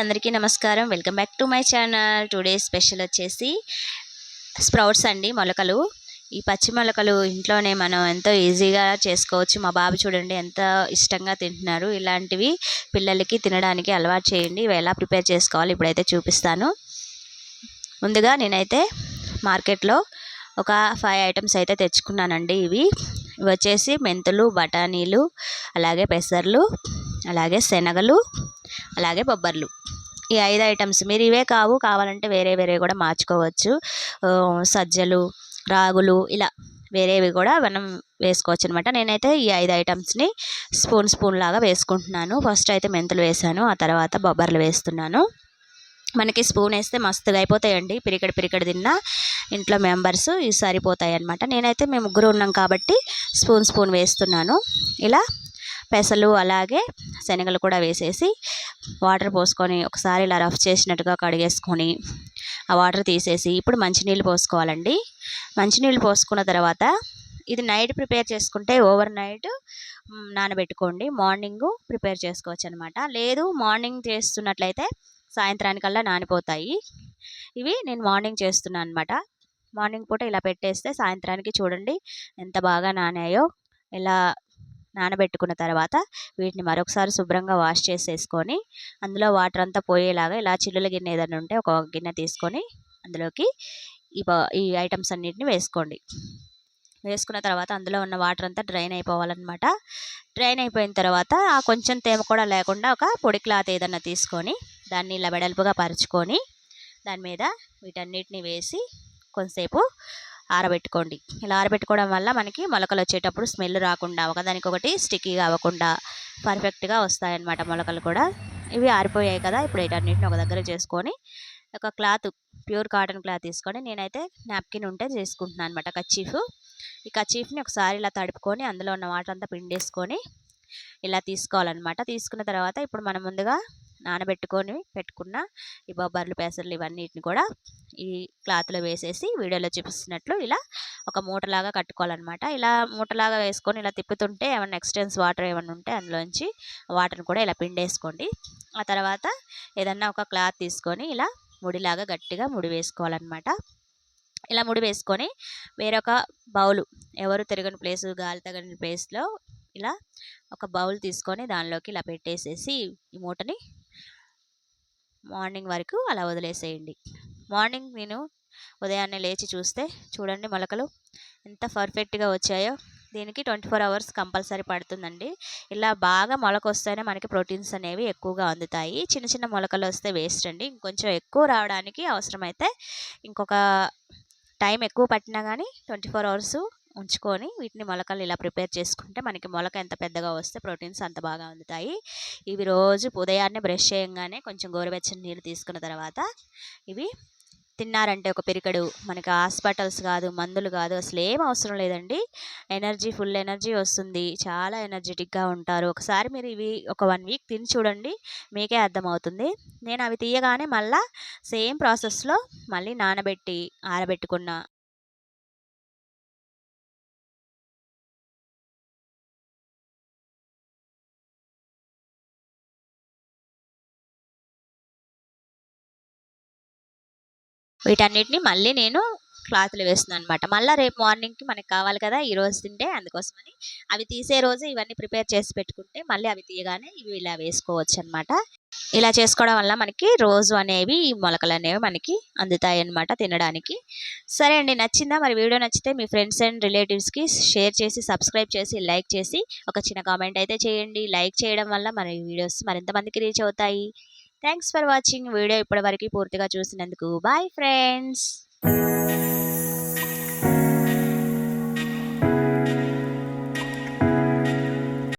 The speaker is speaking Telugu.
అందరికీ నమస్కారం. Welcome back to my channel. Today special వచ్చేసి స్ప్రౌట్స్ అండి మొలకలు. ఈ పచ్చి మొలకలు ఇంట్లోనే మనం ఎంతో ఈజీగా చేసుకోవచ్చు. మా బాబు చూడండి ఎంత ఇష్టంగా తింటున్నారు. ఇలాంటివి పిల్లలకి తినడానికి అలవాటు చేయండి. ఇవి ఎలా ప్రిపేర్ చేసుకోవాలి ఇప్పుడైతే చూపిస్తాను. ముందుగా నేనైతే మార్కెట్లో ఒక ఫైవ్ ఐటమ్స్ అయితే తెచ్చుకున్నానండి ఇవి. ఇవి వచ్చేసి మెంతులు బఠానీలు అలాగే పెసర్లు అలాగే శనగలు అలాగే బొబ్బర్లు. ఈ ఐదు ఐటమ్స్ మీరు ఇవే కావు కావాలంటే వేరే వేరే కూడా మార్చుకోవచ్చు. సజ్జలు రాగులు ఇలా వేరేవి కూడా మనం వేసుకోవచ్చు అనమాట నేనైతే ఈ ఐదు ఐటమ్స్ని స్పూన్ స్పూన్ లాగా వేసుకుంటున్నాను. ఫస్ట్ అయితే మెంతులు వేసాను ఆ తర్వాత బొబ్బర్లు వేస్తున్నాను. మనకి స్పూన్ వేస్తే మస్తుగా అయిపోతాయండి. పిరికడ పిరికడ తిన్నా ఇంట్లో మెంబర్స్ ఇవి సరిపోతాయి అనమాట నేనైతే మేము ముగ్గురు ఉన్నాం కాబట్టి స్పూన్ స్పూన్ వేస్తున్నాను. ఇలా పెసలు అలాగే శనగలు కూడా వేసేసి వాటర్ పోసుకొని ఒకసారి ఇలా రఫ్ చేసినట్టుగా కడిగేసుకొని ఆ వాటర్ తీసేసి ఇప్పుడు మంచినీళ్ళు పోసుకోవాలండి. మంచినీళ్ళు పోసుకున్న తర్వాత ఇది నైట్ ప్రిపేర్ చేసుకుంటే ఓవర్ నైట్ నానబెట్టుకోండి. మార్నింగ్ ప్రిపేర్ చేసుకోవచ్చు అనమాట లేదు మార్నింగ్ చేస్తున్నట్లయితే సాయంత్రానికల్లా నానిపోతాయి. ఇవి నేను మార్నింగ్ చేస్తున్నాను అనమాట మార్నింగ్ పూట ఇలా పెట్టేస్తే సాయంత్రానికి చూడండి ఎంత బాగా నానాయో ఇలా నానబెట్టుకున్న తర్వాత వీటిని మరొకసారి శుభ్రంగా వాష్ చేసేసుకొని అందులో వాటర్ అంతా పోయేలాగా ఇలా చిల్లుల గిన్నె ఏదైనా ఉంటే ఒక గిన్నె తీసుకొని అందులోకి ఈ ఈ ఐటమ్స్ అన్నిటిని వేసుకోండి. వేసుకున్న తర్వాత అందులో ఉన్న వాటర్ అంతా డ్రైన్ అయిపోవాలన్నమాట. డ్రైన్ అయిపోయిన తర్వాత ఆ కొంచెం తేమ కూడా లేకుండా ఒక పొడి క్లాత్ ఏదన్నా తీసుకొని దాన్ని ఇలా వెడల్పుగా పరుచుకొని దాని మీద వీటన్నిటిని వేసి కొంతసేపు ఆరబెట్టుకోండి. ఇలా ఆరబెట్టుకోవడం వల్ల మనకి మొలకలు వచ్చేటప్పుడు స్మెల్ రాకుండా ఒకదానికొకటి స్టిక్కీగా అవ్వకుండా పర్ఫెక్ట్గా వస్తాయన్నమాట మొలకలు కూడా. ఇవి ఆరిపోయాయి కదా ఇప్పుడు వీటన్నిటిని ఒక దగ్గర చేసుకొని ఒక క్లాత్ ప్యూర్ కాటన్ క్లాత్ తీసుకొని నేనైతే నాప్కిన్ ఉంటే చేసుకుంటున్నాను అనమాట కచ్చీఫ్ ఈ కచ్చీఫ్ని ఒకసారి ఇలా తడుపుకొని అందులో ఉన్న వాటర్ అంతా పిండేసుకొని ఇలా తీసుకోవాలన్నమాట. తీసుకున్న తర్వాత ఇప్పుడు మనం ముందుగా నానబెట్టుకొని పెట్టుకున్న ఈ బొబ్బర్లు పెసర్లు ఇవన్నిటిని కూడా ఈ క్లాత్లో వేసేసి వీడియోలో చూపిస్తున్నట్లు ఇలా ఒక మూటలాగా కట్టుకోవాలన్నమాట. ఇలా మూటలాగా వేసుకొని ఇలా తిప్పుతుంటే ఏమైనా ఎక్స్టెన్స్ వాటర్ ఏమైనా ఉంటే అందులోంచి వాటర్ని కూడా ఇలా పిండేసుకోండి. ఆ తర్వాత ఏదన్నా ఒక క్లాత్ తీసుకొని ఇలా ముడిలాగా గట్టిగా ముడి వేసుకోవాలన్నమాట. ఇలా ముడి వేసుకొని వేరొక బౌలు ఎవరు తిరగని ప్లేస్ గాలి తగని ప్లేస్లో ఇలా ఒక బౌల్ తీసుకొని దానిలోకి ఇలా పెట్టేసేసి ఈ మూటని మార్నింగ్ వరకు అలా వదిలేసేయండి. మార్నింగ్ నేను ఉదయాన్నే లేచి చూస్తే చూడండి మొలకలు ఎంత పర్ఫెక్ట్గా వచ్చాయో. దీనికి ట్వంటీ ఫోర్ అవర్స్ కంపల్సరీ పడుతుందండి. ఇలా బాగా మొలక వస్తేనే మనకి ప్రోటీన్స్ అనేవి ఎక్కువగా అందుతాయి. చిన్న చిన్న మొలకలు వస్తే వేస్ట్ అండి. ఇంకొంచెం ఎక్కువ రావడానికి అవసరమైతే ఇంకొక టైం ఎక్కువ పట్టినా కానీ ట్వంటీ ఫోర్ అవర్స్ ఉంచుకొని వీటిని మొలకలు ఇలా ప్రిపేర్ చేసుకుంటే మనకి మొలక ఎంత పెద్దగా వస్తే ప్రోటీన్స్ అంత బాగా అందుతాయి. ఇవి రోజు ఉదయాన్నే బ్రష్ చేయంగానే కొంచెం గోరువెచ్చని నీళ్ళు తీసుకున్న తర్వాత ఇవి తిన్నారంటే ఒక పిరికడు. మనకి హాస్పిటల్స్ కాదు మందులు కాదు అసలు ఏం అవసరం లేదండి. ఎనర్జీ ఫుల్ ఎనర్జీ వస్తుంది. చాలా ఎనర్జెటిక్గా ఉంటారు. ఒకసారి మీరు ఇవి ఒక వన్ వీక్ తిని చూడండి మీకే అర్థమవుతుంది. నేను అవి తీయగానే మళ్ళా సేమ్ ప్రాసెస్లో మళ్ళీ నానబెట్టి ఆరబెట్టుకున్న వీటన్నిటిని మళ్ళీ నేను క్లాత్లు వేస్తున్నాను అనమాట మళ్ళీ రేపు మార్నింగ్కి మనకి కావాలి కదా ఈ రోజు తింటే అందుకోసమని. అవి తీసే రోజు ఇవన్నీ ప్రిపేర్ చేసి పెట్టుకుంటే మళ్ళీ అవి తీయగానే ఇవి ఇలా వేసుకోవచ్చు అనమాట ఇలా చేసుకోవడం వల్ల మనకి రోజు అనేవి ఈ మొలకలు అనేవి మనకి అందుతాయి అన్నమాట తినడానికి. సరే అండి నచ్చిందా? మరి వీడియో నచ్చితే మీ ఫ్రెండ్స్ అండ్ రిలేటివ్స్కి షేర్ చేసి సబ్స్క్రైబ్ చేసి లైక్ చేసి ఒక చిన్న కామెంట్ అయితే చేయండి. లైక్ చేయడం వల్ల మన వీడియోస్ మరింత మందికి రీచ్ అవుతాయి. థ్యాంక్స్ ఫర్ వాచింగ్ వీడియో ఇప్పటివరకు పూర్తిగా చూసినందుకు బాయ్ ఫ్రెండ్స్